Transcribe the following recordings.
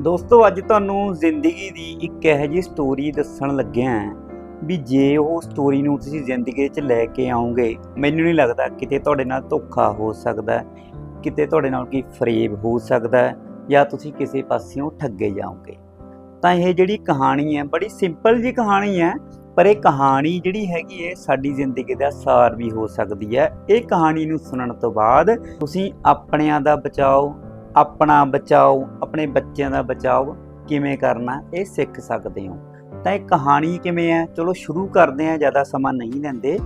ਦੋਸਤੋ, ਅੱਜ ਤੁਹਾਨੂੰ ਜ਼ਿੰਦਗੀ ਦੀ ਇੱਕ ਇਹੋ ਜਿਹੀ ਸਟੋਰੀ ਦੱਸਣ ਲੱਗਿਆ ਹਾਂ ਵੀ ਜੇ ਉਹ ਸਟੋਰੀ ਨੂੰ ਤੁਸੀਂ ਜ਼ਿੰਦਗੀ 'ਚ ਲੈ ਕੇ ਆਓਗੇ, ਮੈਨੂੰ ਨਹੀਂ ਲੱਗਦਾ ਕਿਤੇ ਤੁਹਾਡੇ ਨਾਲ ਧੋਖਾ ਹੋ ਸਕਦਾ, ਕਿਤੇ ਤੁਹਾਡੇ ਨਾਲ ਕੋਈ ਫਰੇਬ ਹੋ ਸਕਦਾ ਜਾਂ ਤੁਸੀਂ ਕਿਸੇ ਪਾਸਿਓਂ ਠੱਗੇ ਜਾਓਗੇ। ਤਾਂ ਇਹ ਜਿਹੜੀ ਕਹਾਣੀ ਹੈ, ਬੜੀ ਸਿੰਪਲ ਜੀ ਕਹਾਣੀ ਹੈ, ਪਰ ਇਹ ਕਹਾਣੀ ਜਿਹੜੀ ਹੈਗੀ ਹੈ, ਸਾਡੀ ਜ਼ਿੰਦਗੀ ਦਾ ਸਾਰ ਵੀ ਹੋ ਸਕਦੀ ਹੈ। ਇਹ ਕਹਾਣੀ ਨੂੰ ਸੁਣਨ ਤੋਂ ਬਾਅਦ ਤੁਸੀਂ ਆਪਣਿਆਂ ਦਾ ਬਚਾਓ ਆਪਣਾ ਬਚਾਓ, ਆਪਣੇ ਬੱਚਿਆਂ ਦਾ ਬਚਾਓ ਕਿਵੇਂ ਕਰਨਾ, ਇਹ ਸਿੱਖ ਸਕਦੇ ਹੋ। ਤਾਂ ਇਹ ਕਹਾਣੀ ਕਿਵੇਂ ਹੈ? ਚਲੋ ਸ਼ੁਰੂ ਕਰਦੇ ਹਾਂ, ਜ਼ਿਆਦਾ ਸਮਾਂ ਨਹੀਂ ਲੈਂਦੇ।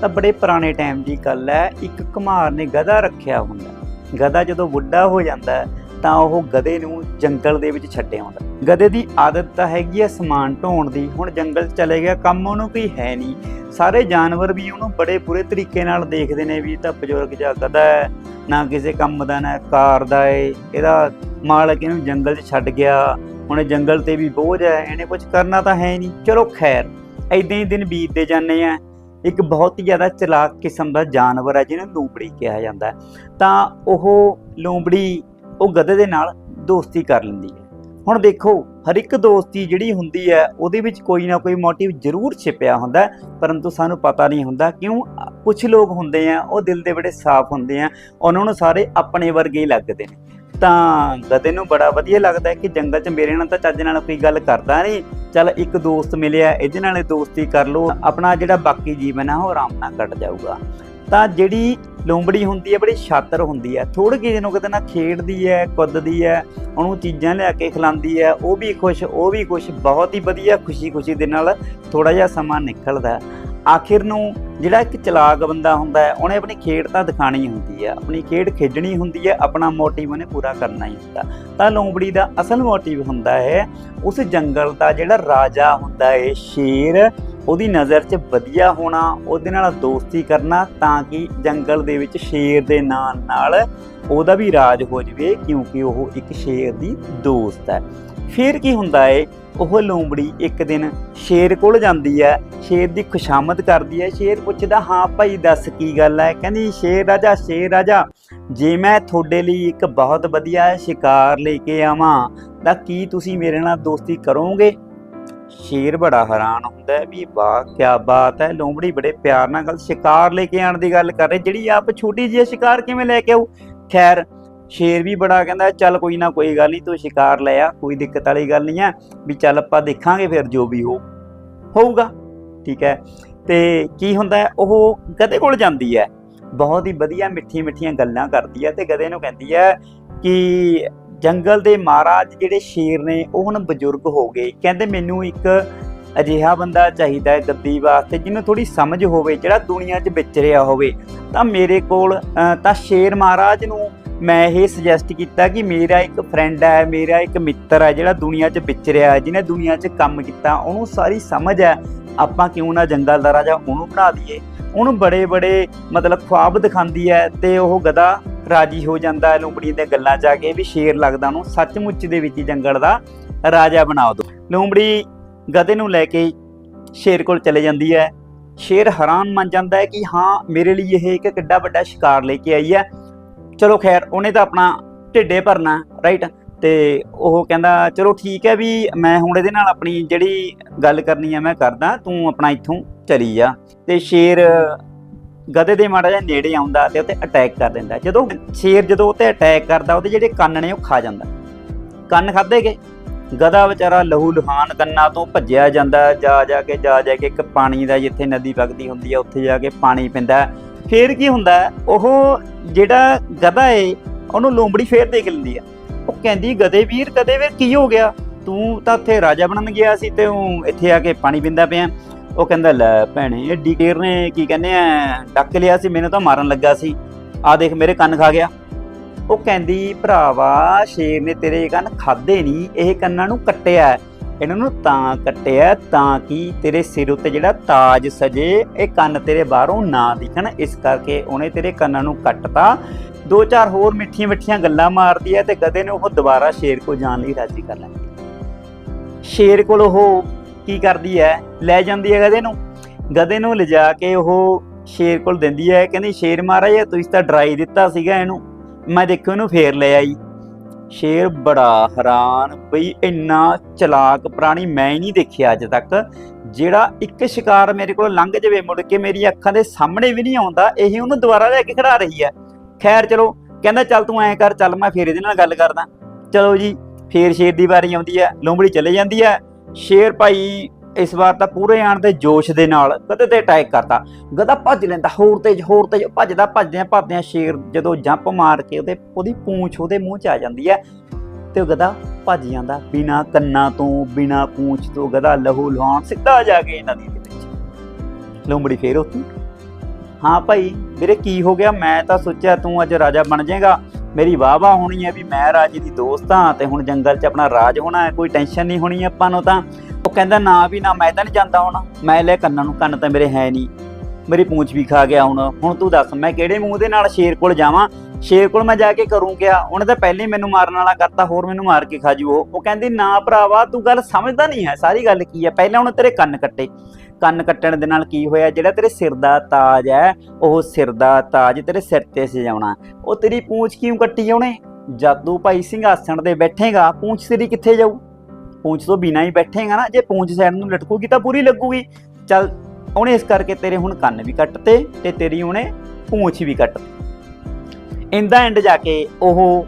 ਤਾਂ ਬੜੇ ਪੁਰਾਣੇ ਟਾਈਮ ਦੀ ਗੱਲ ਹੈ, ਇੱਕ ਕੁਮਾਰ ਨੇ ਗਧਾ ਰੱਖਿਆ ਹੁੰਦਾ। ਗਧਾ ਜਦੋਂ ਬੁੱਢਾ ਹੋ ਜਾਂਦਾ ਤਾਂ ਉਹ ਗਧੇ ਨੂੰ ਜੰਗਲ ਦੇ ਵਿੱਚ ਛੱਡਿਆ ਹੁੰਦਾ ਗਧੇ ਦੀ ਆਦਤ ਤਾਂ ਹੈਗੀ ਹੈ ਸਮਾਨ ਢੋਣ ਦੀ। ਹੁਣ ਜੰਗਲ 'ਚ ਚਲੇ ਗਿਆ, ਕੰਮ ਉਹਨੂੰ ਕੋਈ ਹੈ ਨਹੀਂ। ਸਾਰੇ ਜਾਨਵਰ ਵੀ ਉਹਨੂੰ ਬੜੇ ਬੁਰੇ ਤਰੀਕੇ ਨਾਲ ਦੇਖਦੇ ਨੇ ਵੀ ਇਹ ਤਾਂ ਬਜ਼ੁਰਗ ਜਾਂ ਗਧਾ ਹੈ, ਨਾ ਕਿਸੇ ਕੰਮ ਦਾ, ਨਾ ਕਾਰ ਦਾ ਏ। ਇਹਦਾ ਮਾਲਕ ਇਹਨੂੰ ਜੰਗਲ 'ਚ ਛੱਡ ਗਿਆ। ਹੁਣ ਜੰਗਲ ਤੇ ਵੀ ਬੋਝ ਹੈ, ਇਹਨੇ ਕੁਝ ਕਰਨਾ ਤਾਂ ਹੈ ਨਹੀਂ। ਚਲੋ ਖੈਰ ਐਦਾਂ ਹੀ ਦਿਨ ਬੀਤਦੇ ਜਾਂਦੇ ਆ। ਇੱਕ ਬਹੁਤ ਹੀ ਜ਼ਿਆਦਾ ਚਲਾਕ ਕਿਸਮ ਦਾ ਜਾਨਵਰ ਹੈ, ਜਿਹਨੂੰ ਲੂੰਬੜੀ ਕਿਹਾ ਜਾਂਦਾ ਤਾਂ ਉਹ ਲੂੰਬੜੀ ਉਹ ਗਧੇ ਦੇ ਨਾਲ ਦੋਸਤੀ ਕਰ ਲੈਂਦੀ ਹੈ। ਹੁਣ ਦੇਖੋ, ਹਰ ਇੱਕ ਦੋਸਤੀ ਜਿਹੜੀ ਹੁੰਦੀ ਹੈ, ਉਹਦੇ ਵਿੱਚ ਕੋਈ ਨਾ ਕੋਈ ਮੋਟਿਵ ਜ਼ਰੂਰ ਛਿਪਿਆ ਹੁੰਦਾ ਪਰੰਤੂ ਸਾਨੂੰ ਪਤਾ ਨਹੀਂ ਹੁੰਦਾ ਕਿਉਂ ਕੁਝ ਲੋਕ ਹੁੰਦੇ ਆ, ਉਹ ਦਿਲ ਦੇ ਬੜੇ ਸਾਫ਼ ਹੁੰਦੇ ਆ, ਉਹਨਾਂ ਨੂੰ ਸਾਰੇ ਆਪਣੇ ਵਰਗੇ ਹੀ ਲੱਗਦੇ ਨੇ। ਤਾਂ ਗਧੇ ਨੂੰ ਬੜਾ ਵਧੀਆ ਲੱਗਦਾ ਕਿ ਜੰਗਲ 'ਚ ਮੇਰੇ ਨਾਲ ਤਾਂ ਚੱਜ ਨਾਲ ਕੋਈ ਗੱਲ ਕਰਦਾ ਨਹੀਂ। ਚੱਲ ਇੱਕ ਦੋਸਤ ਮਿਲਿਆ, ਇਹਦੇ ਨਾਲ ਦੋਸਤੀ ਕਰ ਲਓ, ਆਪਣਾ ਜਿਹੜਾ ਬਾਕੀ ਜੀਵਨ ਆ, ਉਹ ਆਰਾਮ ਨਾਲ ਕੱਟ ਜਾਊਗਾ। ਤਾਂ ਜਿਹੜੀ ਲੂੰਬੜੀ ਹੁੰਦੀ ਹੈ, ਬੜੀ ਛਾਤਰ ਹੁੰਦੀ ਹੈ। ਥੋੜੇ ਜਿਹੇ ਨੂੰ ਕਿਤੇ ਨਾ ਖੇਡਦੀ ਹੈ, ਕੁੱਦਦੀ ਹੈ, ਉਹਨੂੰ ਚੀਜ਼ਾਂ ਲਿਆ ਕੇ ਖਿਲਾਉਂਦੀ ਹੈ, ਉਹ ਵੀ ਖੁਸ਼, ਉਹ ਵੀ ਖੁਸ਼, ਬਹੁਤ ਹੀ ਵਧੀਆ ਖੁਸ਼ੀ-ਖੁਸ਼ੀ ਦੇ ਨਾਲ ਥੋੜਾ ਜਿਹਾ ਸਮਾਂ ਨਿਕਲਦਾ ਆਖਿਰ ਨੂੰ ਜਿਹੜਾ ਇੱਕ ਚਲਾਕ ਬੰਦਾ ਹੁੰਦਾ ਹੈ, ਉਹਨੇ ਆਪਣੀ ਖੇਡ ਤਾਂ ਦਿਖਾਣੀ ਹੁੰਦੀ ਹੈ। ਆਪਣੀ ਖੇਡ ਖੇਡਣੀ ਹੁੰਦੀ ਹੈ, ਆਪਣਾ ਮੋਟਿਵ ਉਹਨੇ ਪੂਰਾ ਕਰਨਾ ਹੀ ਹੁੰਦਾ। ਤਾਂ ਲੂੰਬੜੀ ਦਾ ਅਸਲ ਮੋਟਿਵ ਹੁੰਦਾ ਹੈ, ਉਸ ਜੰਗਲ ਦਾ ਜਿਹੜਾ ਰਾਜਾ ਹੁੰਦਾ ਹੈ, ਸ਼ੇਰ ਉਹਦੀ ਨਜ਼ਰ 'ਚ ਵਧੀਆ ਹੋਣਾ, ਉਹਦੇ ਨਾਲ ਦੋਸਤੀ ਕਰਨਾ ਤਾਂ ਕਿ ਜੰਗਲ ਦੇ ਵਿੱਚ ਸ਼ੇਰ ਦੇ ਨਾਲ ਨਾਲ ਉਹਦਾ ਵੀ ਰਾਜ ਹੋ ਜਵੇ ਕਿਉਂਕਿ ਉਹ ਇੱਕ ਸ਼ੇਰ ਦੀ ਦੋਸਤ ਹੈ। ਫਿਰ ਕੀ ਹੁੰਦਾ ਏ, ਉਹ ਲੂੰਬੜੀ ਇੱਕ ਦਿਨ ਸ਼ੇਰ ਕੋਲ ਜਾਂਦੀ ਹੈ, ਸ਼ੇਰ ਦੀ ਖੁਸ਼ਾਮਦ ਕਰਦੀ ਹੈ, ਸ਼ੇਰ ਪੁੱਛਦਾ, ਹਾਂ ਭਾਈ, ਦੱਸ ਕੀ ਗੱਲ ਹੈ? ਕਹਿੰਦੀ, ਸ਼ੇਰ ਰਾਜਾ ਸ਼ੇਰ ਰਾਜਾ, ਜੇ ਮੈਂ ਤੁਹਾਡੇ ਲਈ ਇੱਕ ਬਹੁਤ ਵਧੀਆ ਸ਼ਿਕਾਰ ਲੈ ਕੇ ਆਵਾਂ, ਤਾਂ ਕੀ ਤੁਸੀਂ ਮੇਰੇ ਨਾਲ ਦੋਸਤੀ ਕਰੋਗੇ? ਸ਼ੇਰ ਬੜਾ ਹੈਰਾਨ ਹੁੰਦਾ ਵੀ ਵਾਹ ਕੀ ਬਾਤ ਹੈ। ਲੋਮੜੀ ਬੜੇ ਪਿਆਰ ਨਾਲ ਗੱਲ, ਸ਼ਿਕਾਰ ਲੈ ਕੇ ਆਣ ਦੀ ਗੱਲ ਕਰ ਰਹੇ। ਜਿਹੜੀ ਆਪ ਛੋਟੀ ਜਿਹੀ ਸ਼ਿਕਾਰ ਕਿਵੇਂ ਲੈ ਕੇ ਆਉ ਖੈਰ, ਸ਼ੇਰ ਵੀ ਬੜਾ ਕਹਿੰਦਾ, ਚੱਲ ਕੋਈ ਨਾ, ਕੋਈ ਗੱਲ ਨਹੀਂ, ਤੂੰ ਸ਼ਿਕਾਰ ਲੈ ਆ, ਕੋਈ ਦਿੱਕਤ ਵਾਲੀ ਗੱਲ ਨਹੀਂ ਆ ਵੀ ਚੱਲ ਆਪਾਂ ਦੇਖਾਂਗੇ ਫਿਰ ਜੋ ਵੀ ਹੋ, ਹੋਊਗਾ। ਠੀਕ ਹੈ। ਤੇ ਕੀ ਹੁੰਦਾ ਉਹ ਗਧੇ ਕੋਲ ਜਾਂਦੀ ਹੈ। ਬਹੁਤ ਹੀ ਵਧੀਆ ਮਿੱਠੀਆਂ ਮਿੱਠੀਆਂ ਗੱਲਾਂ ਕਰਦੀ ਹੈ ਤੇ ਗਧੇ ਨੂੰ ਕਹਿੰਦੀ ਹੈ ਕਿ ਜੰਗਲ ਦੇ ਮਹਾਰਾਜ ਜਿਹੜੇ ਸ਼ੇਰ ਨੇ, ਉਹ ਹੁਣ ਬਜ਼ੁਰਗ ਹੋ ਗਏ। ਕਹਿੰਦੇ ਮੈਨੂੰ ਇੱਕ ਅਜਿਹਾ ਬੰਦਾ ਚਾਹੀਦਾ ਹੈ ਗੱਦੀ ਵਾਸਤੇ, ਜਿਹਨੂੰ ਥੋੜੀ ਸਮਝ ਹੋਵੇ, ਜਿਹੜਾ ਦੁਨੀਆ 'ਚ ਵਿਚਰਿਆ ਹੋਵੇ। ਤਾਂ ਮੇਰੇ ਕੋਲ ਤਾਂ ਸ਼ੇਰ ਮਹਾਰਾਜ ਨੂੰ ਮੈਂ ਇਹ ਸੁਜੈਸਟ ਕੀਤਾ ਕਿ ਮੇਰਾ ਇੱਕ ਫਰੈਂਡ ਹੈ, ਮੇਰਾ ਇੱਕ ਮਿੱਤਰ ਹੈ, ਜਿਹੜਾ ਦੁਨੀਆ 'ਚ ਵਿਚਰਿਆ ਹੈ, ਜਿਹਨੇ ਦੁਨੀਆ 'ਚ ਕੰਮ ਕੀਤਾ, ਉਹਨੂੰ ਸਾਰੀ ਸਮਝ ਹੈ, ਆਪਾਂ ਕਿਉਂ ਨਾ ਜੰਗਲ ਦਾ ਰਾਜਾ ਉਹਨੂੰ ਬਣਾ ਦਈਏ। ਉਹਨੂੰ ਬੜੇ ਬੜੇ ਮਤਲਬ ਖੁਆਬ ਦਿਖਾਉਂਦੀ ਹੈ ਤੇ ਉਹ ਗਦਾ ਰਾਜੀ ਹੋ ਜਾਂਦਾ ਹੈ ਲੂੰਬੜੀ ਦੇ ਗੱਲਾਂ 'ਚ ਆ ਕੇ ਵੀ ਸ਼ੇਰ ਲੱਗਦਾ ਉਹਨੂੰ, ਸੱਚਮੁੱਚ ਦੇ ਵਿੱਚ ਜੰਗਲ ਦਾ ਰਾਜਾ ਬਣਾ ਦੋ। ਲੂੰਬੜੀ ਗਧੇ ਨੂੰ ਲੈ ਕੇ ਸ਼ੇਰ ਕੋਲ ਚਲੇ ਜਾਂਦੀ ਹੈ। ਸ਼ੇਰ ਹੈਰਾਨ ਮੰਨ ਜਾਂਦਾ ਹੈ ਕਿ ਹਾਂ, ਮੇਰੇ ਲਈ ਇਹ ਇੱਕ ਕਿੱਡਾ ਵੱਡਾ ਸ਼ਿਕਾਰ ਲੈ ਕੇ ਆਈ ਹੈ। ਚਲੋ ਖੈਰ, ਉਹਨੇ ਤਾਂ ਆਪਣਾ ਢਿੱਡੇ ਭਰਨਾ ਰਾਈਟ ਤੇ ਉਹ ਕਹਿੰਦਾ, ਚਲੋ ਠੀਕ ਹੈ ਵੀ ਮੈਂ ਹੁਣ ਇਹਦੇ ਨਾਲ ਆਪਣੀ ਜਿਹੜੀ ਗੱਲ ਕਰਨੀ ਹੈ, ਮੈਂ ਕਰਦਾ, ਤੂੰ ਆਪਣਾ ਇੱਥੋਂ ਚਲੀ ਜਾ। ਤੇ ਸ਼ੇਰ ਗਧੇ ਦੇ ਮਾੜਾ ਜਿਹਾ ਨੇੜੇ ਆਉਂਦਾ ਤੇ ਉੱਤੇ ਅਟੈਕ ਕਰ ਦਿੰਦਾ। ਜਦੋਂ ਸ਼ੇਰ ਜਦੋਂ ਉੱਤੇ ਅਟੈਕ ਕਰਦਾ, ਉਹਦੇ ਜਿਹੜੇ ਕੰਨ ਨੇ ਉਹ ਖਾ ਜਾਂਦਾ। ਕੰਨ ਖਾਦੇ ਗਏ। ਗਧਾ ਵਿਚਾਰਾ ਲਹੂ ਲੁਹਾਨ ਕੰਨਾਂ ਤੋਂ ਭੱਜਿਆ ਜਾਂਦਾ, ਜਾ ਜਾ ਕੇ, ਜਾ ਜਾ ਕੇ ਇੱਕ ਪਾਣੀ ਦਾ ਜਿੱਥੇ ਨਦੀ ਵਗਦੀ ਹੁੰਦੀ ਹੈ ਉੱਥੇ ਜਾ ਕੇ ਪਾਣੀ ਪੀਂਦਾ। ਹੈ। ਫੇਰ ਕੀ ਹੁੰਦਾ, ਉਹ ਜਿਹੜਾ ਗਧਾ ਏ, ਉਹਨੂੰ ਲੋਂਬੜੀ ਫੇਰ ਦੇਖ ਲੈਂਦੀ ਆ। ਉਹ ਕਹਿੰਦੀ, ਗਧੇ ਵੀਰ ਕਦੇ ਵੀਰ, ਕੀ ਹੋ ਗਿਆ? ਤੂੰ ਤਾਂ ਉੱਥੇ ਰਾਜਾ ਬਣਨ ਗਿਆ ਸੀ ਤੇ ਉਹ ਇੱਥੇ ਆ ਕੇ ਪਾਣੀ ਪੀਂਦਾ ਪਿਆ। ਉਹ ਕਹਿੰਦਾ, ਲੈ ਭੈਣੇ, ਇਹ ਡੀਕੇਰ ਨੇ ਕੀ ਕਹਿੰਦੇ ਆ, ਡੱਕ ਲਿਆ ਸੀ, ਮੈਨੂੰ ਤਾਂ ਮਾਰਨ ਲੱਗਾ ਸੀ। ਆ ਦੇਖ, ਮੇਰੇ ਕੰਨ ਖਾ ਗਿਆ। ਉਹ ਕਹਿੰਦੀ, ਭਰਾਵਾ, ਸ਼ੇਰ ਨੇ ਤੇਰੇ ਕੰਨ ਖਾਦੇ ਨਹੀਂ, ਇਹ ਕੰਨਾਂ ਨੂੰ ਕੱਟਿਆ ਇਹਨਾਂ ਨੂੰ ਤਾਂ ਕੱਟਿਆ ਤਾਂ ਕਿ ਤੇਰੇ ਸਿਰ ਉੱਤੇ ਜਿਹੜਾ ਤਾਜ ਸਜੇ, ਇਹ ਕੰਨ ਤੇਰੇ ਬਾਹਰੋਂ ਨਾ ਦਿਖਣ। ਇਸ ਕਰਕੇ ਉਹਨੇ ਤੇਰੇ ਕੰਨਾਂ ਨੂੰ ਕੱਟਤਾ। ਦੋ ਚਾਰ ਹੋਰ ਮਿੱਠੀਆਂ ਮਿੱਠੀਆਂ ਗੱਲਾਂ ਮਾਰਦੀ ਹੈ ਤੇ ਗਧੇ ਨੇ ਉਹ ਦੁਬਾਰਾ ਸ਼ੇਰ ਕੋ ਜਾਣ ਲਈ ਰਾਜੀ ਕਰ ਲੈਂਦੀ ਸ਼ੇਰ ਕੋਲ ਉਹ ਕੀ ਕਰਦੀ ਹੈ? ਲੈ ਜਾਂਦੀ ਹੈ ਗਧੇ ਨੂੰ। ਗਧੇ ਨੂੰ ਲਿਜਾ ਕੇ ਉਹ ਸ਼ੇਰ ਕੋਲ ਦਿੰਦੀ ਹੈ। ਕਹਿੰਦੀ, ਸ਼ੇਰ ਮਹਾਰਾਜ, ਤੁਸੀਂ ਤਾਂ ਡਰਾਈ ਦਿੱਤਾ ਸੀਗਾ ਇਹਨੂੰ। ਮੈਂ ਦੇਖੋ ਇਹਨੂੰ ਫੇਰ ਲੈ ਆਈ। ਸ਼ੇਰ ਬੜਾ ਹੈਰਾਨ, ਬਈ ਇੰਨਾ ਚਲਾਕ ਪ੍ਰਾਣੀ ਮੈਂ ਹੀ ਨਹੀਂ ਦੇਖਿਆ ਅੱਜ ਤੱਕ। ਜਿਹੜਾ ਇੱਕ ਸ਼ਿਕਾਰ ਮੇਰੇ ਕੋਲ ਲੰਘ ਜਾਵੇ, ਮੁੜ ਕੇ ਮੇਰੀ ਅੱਖਾਂ ਦੇ ਸਾਹਮਣੇ ਵੀ ਨਹੀਂ ਆਉਂਦਾ, ਇਹ ਉਹਨੂੰ ਦੁਬਾਰਾ ਲੈ ਕੇ ਖੜਾ ਰਹੀ ਹੈ। ਖੈਰ, ਚਲੋ, ਕਹਿੰਦਾ, ਚੱਲ ਤੂੰ ਐਂ ਕਰ, ਚੱਲ ਮੈਂ ਫੇਰ ਇਹਦੇ ਨਾਲ ਗੱਲ ਕਰਦਾ। ਚਲੋ ਜੀ, ਫੇਰ ਸ਼ੇਰ ਦੀ ਵਾਰੀ ਆਉਂਦੀ ਹੈ, ਲੋਮੜੀ ਚਲੇ ਜਾਂਦੀ ਹੈ। ਸ਼ੇਰ ਭਾਈ ਇਸ ਵਾਰ ਤਾਂ ਪੂਰੇ ਆਣ ਦੇ ਜੋਸ਼ ਦੇ ਨਾਲ ਗਧੇ ਤੇ ਅਟੈਕ ਕਰਤਾ। ਗਧਾ ਭੱਜ ਲੈਂਦਾ, ਹੋਰ ਤੇਜ਼ ਹੋਰ ਤੇਜ਼, ਭੱਜਦਾ, ਭੱਜਦਿਆਂ ਭੱਜਦਿਆਂ ਸ਼ੇਰ ਜਦੋਂ ਜੰਪ ਮਾਰ ਕੇ ਉਹਦੇ, ਉਹਦੀ ਪੂੰਛ ਉਹਦੇ ਮੂੰਹ 'ਚ ਆ ਜਾਂਦੀ ਹੈ ਤੇ ਉਹ ਗਧਾ ਭੱਜ ਜਾਂਦਾ ਬਿਨਾ ਕੰਨਾਂ ਤੋਂ, ਬਿਨਾ ਪੂੰਛ ਤੋਂ ਗਧਾ ਲਹੂ ਲਹਾਉਣ ਸਿੱਧਾ ਜਾ ਕੇ ਨਦੀ ਦੇ ਵਿੱਚ। ਲੋਮੜੀ ਫੇਰ ਉੱਥੇ। ਹਾਂ ਭਾਈ, ਵੀਰੇ ਕੀ ਹੋ ਗਿਆ? ਮੈਂ ਤਾਂ ਸੋਚਿਆ ਤੂੰ ਅੱਜ ਰਾਜਾ ਬਣ ਜਾਏਗਾ। ਮੇਰੀ ਵਾਹ ਵਾਹ ਹੋਣੀ ਹੈ ਵੀ ਮੈਂ ਰਾਜੇ ਦੀ ਦੋਸਤ ਹਾਂ ਤੇ ਹੁਣ ਜੰਗਲ 'ਚ ਆਪਣਾ ਰਾਜ ਹੋਣਾ ਹੈ, ਕੋਈ ਟੈਨਸ਼ਨ ਨਹੀਂ ਹੋਣੀ ਆਪਾਂ ਨੂੰ ਤਾਂ। ਉਹ ਕਹਿੰਦਾ, ਨਾ ਵੀ, ਨਾ, ਮੈਂ ਤਾਂ ਨਹੀਂ ਜਾਂਦਾ ਹੁਣ। ਮੈਂ ਲੈ ਕੰਨਾਂ ਨੂੰ ਕੰਨ ਤਾਂ ਮੇਰੇ ਹੈ ਨਹੀਂ। ਮੇਰੀ ਪੂੰਛ ਵੀ ਖਾ ਗਿਆ ਹੁਣ। ਹੁਣ ਤੂੰ ਦੱਸ, ਮੈਂ ਕਿਹੜੇ ਮੂੰਹ ਦੇ ਨਾਲ ਸ਼ੇਰ ਕੋਲ ਜਾਵਾਂ? ਸ਼ੇਰ ਕੋਲ ਮੈਂ ਜਾ ਕੇ ਕਰੂੰ ਕਿਆ? ਉਹਨੇ ਤਾਂ ਪਹਿਲੇ ਮੈਨੂੰ ਮਾਰਨ ਵਾਲਾ ਕਰਤਾ, ਹੋਰ ਮੈਨੂੰ ਮਾਰ ਕੇ ਖਾਜੂ ਉਹ। ਉਹ ਕਹਿੰਦੀ, ਨਾ ਭਰਾਵਾ, ਤੂੰ ਗੱਲ ਸਮਝਦਾ ਨਹੀਂ ਹੈ। ਸਾਰੀ ਗੱਲ ਕੀ ਹੈ? ਪਹਿਲਾਂ ਉਹਨੇ ਤੇਰੇ ਕੰਨ ਕੱਟੇ। ਕੰਨ ਕੱਟਣ ਦੇ ਨਾਲ ਕੀ ਹੋਇਆ? ਜਿਹੜਾ ਤੇਰੇ ਸਿਰ ਦਾ ਤਾਜ ਹੈ, ਉਹ ਸਿਰ ਦਾ ਤਾਜ ਤੇਰੇ ਸਿਰ ਤੇ ਸਜਾਉਣਾ। ਉਹ ਤੇਰੀ ਪੂੰਛ ਕਿਉਂ ਕੱਟੀ ਉਹਨੇ? ਜਾਦੂ ਭਾਈ ਸਿੰਘਾਸਣ ਦੇ ਬੈਠੇਗਾ, ਪੂੰਛ ਤੇਰੀ ਕਿੱਥੇ ਜਾਊ? ਪੂੰਛ ਤੋਂ ਬਿਨਾਂ ਹੀ ਬੈਠੇਗਾ ਨਾ, ਜੇ ਪੂੰਛ ਸਾਈਡ ਨੂੰ ਲਟਕੂਗੀ ਤਾਂ ਪੂਰੀ ਲੱਗੂਗੀ। ਚੱਲ, ਉਹਨੇ ਇਸ ਕਰਕੇ ਤੇਰੇ ਹੁਣ ਕੰਨ ਵੀ ਕੱਟਤੇ ਤੇ ਤੇਰੀ ਉਹਨੇ ਪੂੰਛ ਵੀ ਕੱਟ ਇੰਦਾ ਐਂਡ ਜਾ ਕੇ ਉਹ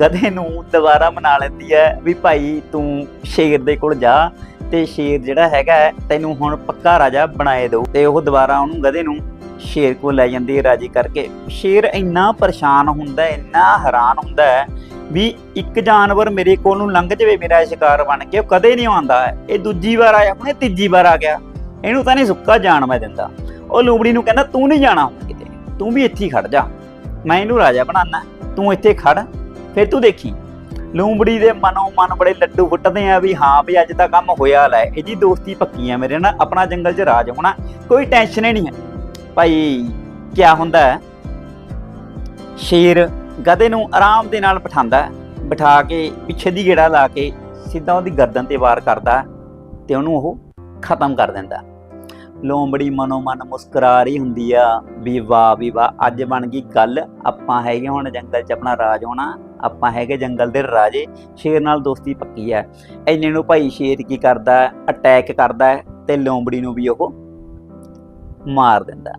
ਗਧੇ ਨੂੰ ਦੁਬਾਰਾ ਮਨਾ ਲੈਂਦੀ ਹੈ ਵੀ ਭਾਈ ਤੂੰ ਸ਼ੇਰ ਦੇ ਕੋਲ ਜਾ। ਤੇ ਸ਼ੇਰ ਜਿਹੜਾ ਹੈਗਾ ਤੈਨੂੰ ਹੁਣ ਪੱਕਾ ਰਾਜਾ ਬਣਾਏ ਦਊ ਤੇ ਉਹ ਦੁਬਾਰਾ ਉਹਨੂੰ ਗਧੇ ਨੂੰ ਸ਼ੇਰ ਕੋਲ ਲੈ ਜਾਂਦੀ ਹੈ ਰਾਜੀ ਕਰਕੇ। ਸ਼ੇਰ ਇੰਨਾ ਪਰੇਸ਼ਾਨ ਹੁੰਦਾ ਹੈ, ਇੰਨਾ ਹੈਰਾਨ ਹੁੰਦਾ ਹੈ ਵੀ ਇੱਕ ਜਾਨਵਰ ਮੇਰੇ ਕੋਲ ਨੂੰ ਲੰਘ ਜਾਵੇ, ਮੇਰਾ ਸ਼ਿਕਾਰ ਬਣ ਕੇ, ਉਹ ਕਦੇ ਨਹੀਂ ਆਉਂਦਾ ਇਹ ਦੂਜੀ ਵਾਰ ਆਇਆ, ਹੁਣੇ ਤੀਜੀ ਵਾਰ ਆ ਗਿਆ। ਇਹਨੂੰ ਤਾਂ ਨਹੀਂ ਸੁੱਕਾ ਜਾਣ ਮੈਂ ਦਿੰਦਾ। ਉਹ ਲੂਬੜੀ ਨੂੰ ਕਹਿੰਦਾ, ਤੂੰ ਨਹੀਂ ਜਾਣਾ ਕਿਤੇ, ਤੂੰ ਵੀ ਇੱਥੇ ਹੀ ਖੜ ਜਾ। ਮੈਂ ਇਹਨੂੰ ਰਾਜਾ ਬਣਾਉਣਾ, ਤੂੰ ਇੱਥੇ ਖੜ, ਫਿਰ ਤੂੰ ਦੇਖੀ। ਲੂੰਬੜੀ ਦੇ ਮਨੋਂ ਮਨ ਬੜੇ ਲੱਡੂ ਫੁੱਟਦੇ ਆ ਵੀ ਹਾਂ ਵੀ ਅੱਜ ਦਾ ਕੰਮ ਹੋਇਆ ਲੈ। ਇਹਦੀ ਦੋਸਤੀ ਪੱਕੀ ਆ ਮੇਰੇ ਨਾਲ ਆਪਣਾ ਜੰਗਲ 'ਚ ਰਾਜ ਹੋਣਾ, ਕੋਈ ਟੈਨਸ਼ਨ ਹੀ ਨਹੀਂ ਹੈ ਭਾਈ ਕੀ ਹੁੰਦਾ ਹੈ? ਸ਼ੇਰ ਗਧੇ ਨੂੰ ਆਰਾਮ ਦੇ ਨਾਲ ਬਿਠਾਉਂਦਾ ਬਿਠਾ ਕੇ ਪਿੱਛੇ ਦੀ ਗੇੜਾ ਲਾ ਕੇ ਸਿੱਧਾ ਉਹਦੀ ਗਰਦਨ ਤੇ ਵਾਰ ਕਰਦਾ ਤੇ ਉਹਨੂੰ ਉਹ ਖਤਮ ਕਰ ਦਿੰਦਾ ਲੋਂਬੜੀ ਮਨੋ ਮਨ ਮੁਸਕਰਾ ਰਹੀ ਹੁੰਦੀ ਆ ਵੀ ਵਾਹ ਵੀ ਵਾਹ, ਅੱਜ ਬਣ ਗਈ ਗੱਲ, ਆਪਾਂ ਹੈਗੇ ਹੁਣ ਜੰਗਲ 'ਚ ਆਪਣਾ ਰਾਜ ਹੋਣਾ। ਆਪਾਂ ਹੈਗੇ ਜੰਗਲ ਦੇ ਰਾਜੇ, ਸ਼ੇਰ ਨਾਲ ਦੋਸਤੀ ਪੱਕੀ ਹੈ। ਇੰਨੇ ਨੂੰ ਭਾਈ ਸ਼ੇਰ ਕੀ ਕਰਦਾ ਅਟੈਕ ਕਰਦਾ ਹੈ ਤੇ ਲੋਮੜੀ ਨੂੰ ਵੀ ਉਹ ਮਾਰ ਦਿੰਦਾ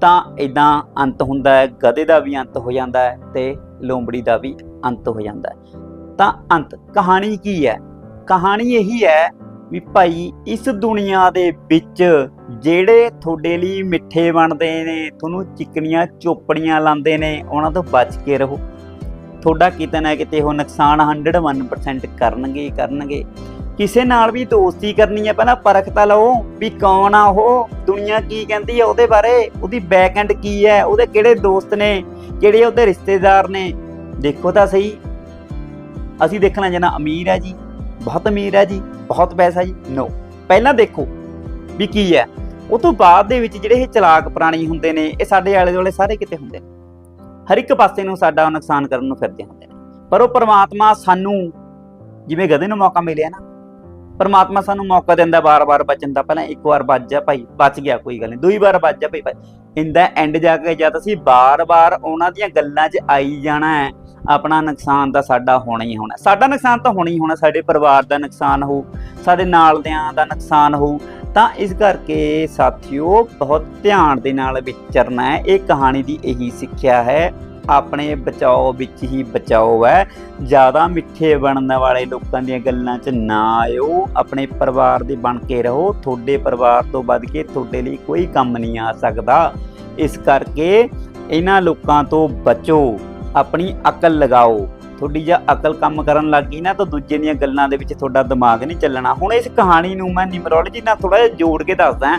ਤਾਂ ਇਦਾਂ ਅੰਤ ਹੁੰਦਾ ਹੈ, ਗਧੇ ਦਾ ਵੀ ਅੰਤ ਹੋ ਜਾਂਦਾ ਹੈ ਤੇ ਲੋਮੜੀ ਦਾ ਵੀ ਅੰਤ ਹੋ ਜਾਂਦਾ ਹੈ। ਤਾਂ ਅੰਤ, ਕਹਾਣੀ ਕੀ ਹੈ? ਕਹਾਣੀ ਇਹੀ ਹੈ ਵੀ ਭਾਈ ਇਸ ਦੁਨੀਆ ਦੇ ਵਿੱਚ ਜਿਹੜੇ ਤੁਹਾਡੇ ਲਈ ਮਿੱਠੇ ਬਣਦੇ ਨੇ, ਤੁਹਾਨੂੰ ਚਿਕਨੀਆਂ ਚੋਪੜੀਆਂ ਲਾਉਂਦੇ ਨੇ, ਉਹਨਾਂ ਤੋਂ ਬਚ ਕੇ ਰਹੋ। ਤੁਹਾਡਾ ਕਿਤੇ ਨਾ ਕਿਤੇ ਉਹ ਨੁਕਸਾਨ 101% ਕਰਨਗੇ ਕਰਨਗੇ। ਕਿਸੇ ਨਾਲ ਵੀ ਦੋਸਤੀ ਕਰਨੀ ਹੈ, ਪਹਿਲਾਂ ਪਰਖ ਤਾਂ ਲਓ ਵੀ ਕੌਣ ਆ ਉਹ, ਦੁਨੀਆ ਕੀ ਕਹਿੰਦੀ ਹੈ ਉਹਦੇ ਬਾਰੇ, ਉਹਦੀ ਬੈਕ ਐਂਡ ਕੀ ਹੈ, ਉਹਦੇ ਕਿਹੜੇ ਦੋਸਤ ਨੇ, ਕਿਹੜੇ ਉਹਦੇ ਰਿਸ਼ਤੇਦਾਰ ਨੇ। ਦੇਖੋ ਤਾਂ ਸਹੀ, ਅਸੀਂ ਦੇਖਣਾ ਜਨਾ ਅਮੀਰ ਹੈ ਜੀ, ਬਹੁਤ ਅਮੀਰ ਹੈ ਜੀ, ਬਹੁਤ ਪੈਸਾ ਜੀ ਨੋ ਪਹਿਲਾਂ ਦੇਖੋ ਵੀ ਕੀ ਹੈ, ਉਹ ਤੋਂ ਬਾਅਦ ਦੇ ਵਿੱਚ ਜਿਹੜੇ ਇਹ ਚਲਾਕ ਪ੍ਰਾਣੀ ਹੁੰਦੇ ਨੇ, ਇਹ ਸਾਡੇ ਆਲੇ ਦੁਆਲੇ ਸਾਰੇ ਕਿਤੇ ਹੁੰਦੇ ਨੇ। ਹਰ ਇੱਕ ਪਾਸੇ ਨੂੰ ਸਾਡਾ ਨੁਕਸਾਨ ਕਰਨ ਨੂੰ ਫਿਰਦੇ ਹੁੰਦੇ ਨੇ। ਪਰ ਉਹ ਪਰਮਾਤਮਾ ਸਾਨੂੰ, ਜਿਵੇਂ ਗਧੇ ਨੂੰ ਮੌਕਾ ਮਿਲਿਆ ਨਾ, ਪਰਮਾਤਮਾ ਸਾਨੂੰ ਮੌਕਾ ਦਿੰਦਾ ਬਾਰ-ਬਾਰ ਬਚਣ ਦਾ। ਪਹਿਲਾਂ ਇੱਕ ਵਾਰ ਬਚ ਜਾ ਭਾਈ, ਬਚ ਗਿਆ ਕੋਈ ਗੱਲ ਨਹੀਂ। ਦੂਈ ਵਾਰ ਬਚ ਜਾ ਭਾਈ ਇੰਦਾ ਐਂਡ ਜਾ ਕੇ ਜਦ ਅਸੀਂ ਬਾਰ-ਬਾਰ ਉਹਨਾਂ ਦੀਆਂ ਗੱਲਾਂ 'ਚ ਆਈ ਜਾਣਾ ਹੈ, ਆਪਣਾ ਨੁਕਸਾਨ ਤਾਂ ਸਾਡਾ ਹੋਣਾ ਹੀ ਹੋਣਾ। ਸਾਡਾ ਨੁਕਸਾਨ ਤਾਂ ਹੋਣਾ ਹੀ ਹੋਣਾ, ਸਾਡੇ ਪਰਿਵਾਰ ਦਾ ਨੁਕਸਾਨ ਹੋਊ, ਸਾਡੇ ਨਾਲ ਦਿਆਂ ਦਾ ਨੁਕਸਾਨ ਹੋਊ ਤਾਂ ਇਸ ਕਰਕੇ ਸਾਥੀਓ ਬਹੁਤ ਧਿਆਨ ਦੇ ਨਾਲ ਵਿਚਰਨਾ ਹੈ। ਇਹ ਕਹਾਣੀ ਦੀ ਇਹੀ ਸਿੱਖਿਆ ਹੈ। ਆਪਣੇ ਬਚਾਓ ਵਿੱਚ ਹੀ ਬਚਾਓ ਹੈ। ਜ਼ਿਆਦਾ ਮਿੱਠੇ ਬਣਨ ਵਾਲੇ ਲੋਕਾਂ ਦੀਆਂ ਗੱਲਾਂ 'ਚ ਨਾ ਆਇਓ। ਆਪਣੇ ਪਰਿਵਾਰ ਦੇ ਬਣ ਕੇ ਰਹੋ। ਤੁਹਾਡੇ ਪਰਿਵਾਰ ਤੋਂ ਵੱਧ ਕੇ ਤੁਹਾਡੇ ਲਈ ਕੋਈ ਕੰਮ ਨਹੀਂ ਆ ਸਕਦਾ। ਇਸ ਕਰਕੇ ਇਹਨਾਂ ਲੋਕਾਂ ਤੋਂ ਬਚੋ। ਆਪਣੀ ਅਕਲ ਲਗਾਓ। ਤੁਹਾਡੀ ਜਾਂ ਅਕਲ ਕੰਮ ਕਰਨ ਲੱਗ ਗਈ ਨਾ, ਤਾਂ ਦੂਜੇ ਦੀਆਂ ਗੱਲਾਂ ਦੇ ਵਿੱਚ ਤੁਹਾਡਾ ਦਿਮਾਗ ਨਹੀਂ ਚੱਲਣਾ। ਹੁਣ ਇਸ ਕਹਾਣੀ ਨੂੰ ਮੈਂ ਨਿਮਰੋਲੋਜੀ ਨਾਲ ਥੋੜਾ ਜਿਹਾ ਜੋੜ ਕੇ ਦੱਸਦਾ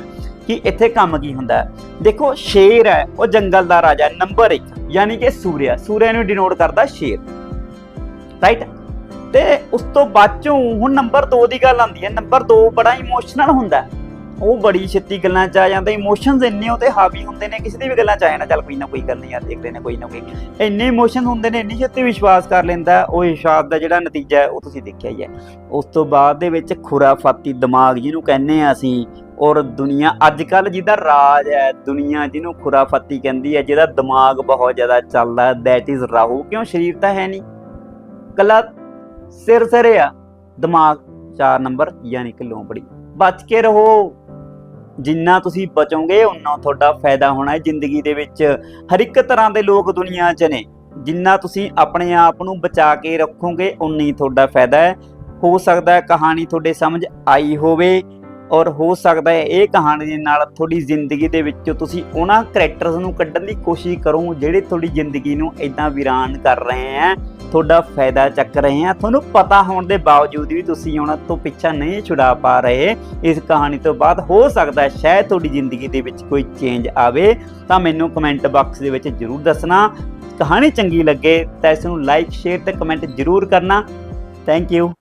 ਕਿ ਇੱਥੇ ਕੰਮ ਕੀ ਹੁੰਦਾ ਹੈ। ਦੇਖੋ, ਸ਼ੇਰ ਹੈ, ਉਹ ਜੰਗਲ ਦਾ ਰਾਜਾ, ਨੰਬਰ 1 ਯਾਨੀ ਕਿ ਸੂਰਿਆ ਸੂਰਿਆ ਨੂੰ ਡਿਨੋਟ ਕਰਦਾ ਸ਼ੇਰ। ਰਾਈਟ ਤੇ ਉਸ ਤੋਂ ਬਾਅਦ ਚੋਂ ਹੁਣ ਨੰਬਰ 2 ਦੀ ਗੱਲ ਆਉਂਦੀ ਹੈ। ਨੰਬਰ 2 ਬੜਾ ਇਮੋਸ਼ਨਲ ਹੁੰਦਾ ਹੈ। ਉਹ ਬੜੀ ਛੇਤੀ ਗੱਲਾਂ ਚ ਆ ਜਾਂਦਾ ਇਮੋਸ਼ਨਸ ਇੰਨੇ ਉਹਤੇ ਹਾਵੀ ਹੁੰਦੇ ਨੇ, ਕਿਸੇ ਦੀ ਵੀ ਗੱਲਾਂ ਚ ਆਇਆ ਨਾ ਚੱਲ ਕੋਈ ਨਾ ਕੋਈ ਗੱਲ ਨਹੀਂ ਯਾਰ ਦੇਖਦੇ ਨੇ ਕੋਈ ਨਾ ਕੋਈ। ਇੰਨੇ ਇਮੋਸ਼ਨ ਹੁੰਦੇ ਨੇ, ਇੰਨੀ ਛੇਤੀ ਵਿਸ਼ਵਾਸ ਕਰ ਲੈਂਦਾ, ਉਹ ਇਸ਼ਾਦ ਦਾ ਜਿਹੜਾ ਨਤੀਜਾ ਉਹ ਤੁਸੀਂ ਦੇਖਿਆ ਹੀ ਹੈ। ਉਸ ਤੋਂ ਬਾਅਦ ਦੇ ਵਿੱਚ ਖੁਰਾਫਾਤੀ ਦਿਮਾਗ ਜਿਹਨੂੰ ਕਹਿੰਦੇ ਆ ਅਸੀਂ, ਔਰ ਦੁਨੀਆ ਅੱਜ ਕੱਲ ਜਿਹਦਾ ਰਾਜ ਹੈ, ਦੁਨੀਆ ਜਿਹਨੂੰ ਖੁਰਾਫਾਤੀ ਕਹਿੰਦੀ ਹੈ, ਜਿਹਦਾ ਦਿਮਾਗ ਬਹੁਤ ਜ਼ਿਆਦਾ ਚੱਲਦਾ ਦੈਟ ਇਜ਼ ਰਾਹੂ। ਕਿਉਂ? ਸ਼ਰੀਰ ਤਾਂ ਹੈ ਨਹੀਂ। ਕੱਲਾ ਸਿਰ ਸਿਰੇ ਆ ਦਿਮਾਗ 4 ਨੰਬਰ, ਯਾਨੀ ਕਿ ਲੋਂਬੜੀ ਬਚ ਕੇ ਰਹੋ। ਜਿੰਨਾ ਤੁਸੀਂ ਬਚੋਗੇ, ਉਨਾ ਤੁਹਾਡਾ ਫਾਇਦਾ ਹੋਣਾ ਹੈ। ਜ਼ਿੰਦਗੀ ਦੇ ਵਿੱਚ ਹਰ ਇੱਕ ਤਰ੍ਹਾਂ ਦੇ ਲੋਕ ਦੁਨੀਆ 'ਚ ਨੇ। ਜਿੰਨਾ ਤੁਸੀਂ ਆਪਣੇ ਆਪ ਨੂੰ ਬਚਾ ਕੇ ਰੱਖੋਗੇ, ਉਨੀ ਤੁਹਾਡਾ ਫਾਇਦਾ ਹੈ। ਹੋ ਸਕਦਾ ਹੈ ਕਹਾਣੀ ਤੁਹਾਡੇ ਸਮਝ ਆਈ ਹੋਵੇ ਔਰ ਹੋ ਸਕਦਾ ਹੈ ਇਹ ਕਹਾਣੀ ਦੇ ਨਾਲ ਤੁਹਾਡੀ ਜ਼ਿੰਦਗੀ ਦੇ ਵਿੱਚੋਂ ਤੁਸੀਂ ਉਹਨਾਂ ਕਰੈਕਟਰਸ ਨੂੰ ਕੱਢਣ ਦੀ ਕੋਸ਼ਿਸ਼ ਕਰੋ, ਜਿਹੜੇ ਤੁਹਾਡੀ ਜ਼ਿੰਦਗੀ ਨੂੰ ਇਦਾਂ ਵੀਰਾਨ ਕਰ ਰਹੇ ਆ ਤੁਹਾਡਾ ਫਾਇਦਾ ਚੱਕ ਰਹੇ ਹਾਂ। ਤੁਹਾਨੂੰ ਪਤਾ ਹੋਣ ਦੇ ਬਾਵਜੂਦ ਵੀ ਤੁਸੀਂ ਉਹਨਾਂ ਤੋਂ ਪਿੱਛਾ ਨਹੀਂ ਛੁਡਾ ਪਾ ਰਹੇ। ਇਸ ਕਹਾਣੀ ਤੋਂ ਬਾਅਦ ਹੋ ਸਕਦਾ ਹੈ ਸ਼ਾਇਦ ਤੁਹਾਡੀ ਜ਼ਿੰਦਗੀ ਦੇ ਵਿੱਚ ਕੋਈ ਚੇਂਜ ਆਵੇ। ਤਾਂ ਮੈਨੂੰ ਕਮੈਂਟ ਬਾਕਸ ਦੇ ਵਿੱਚ ਜਰੂਰ ਦੱਸਣਾ। ਕਹਾਣੀ ਚੰਗੀ ਲੱਗੇ ਤਾਂ ਇਸ ਨੂੰ ਲਾਈਕ ਸ਼ੇਅਰ ਤੇ ਕਮੈਂਟ ਜਰੂਰ ਕਰਨਾ। Thank you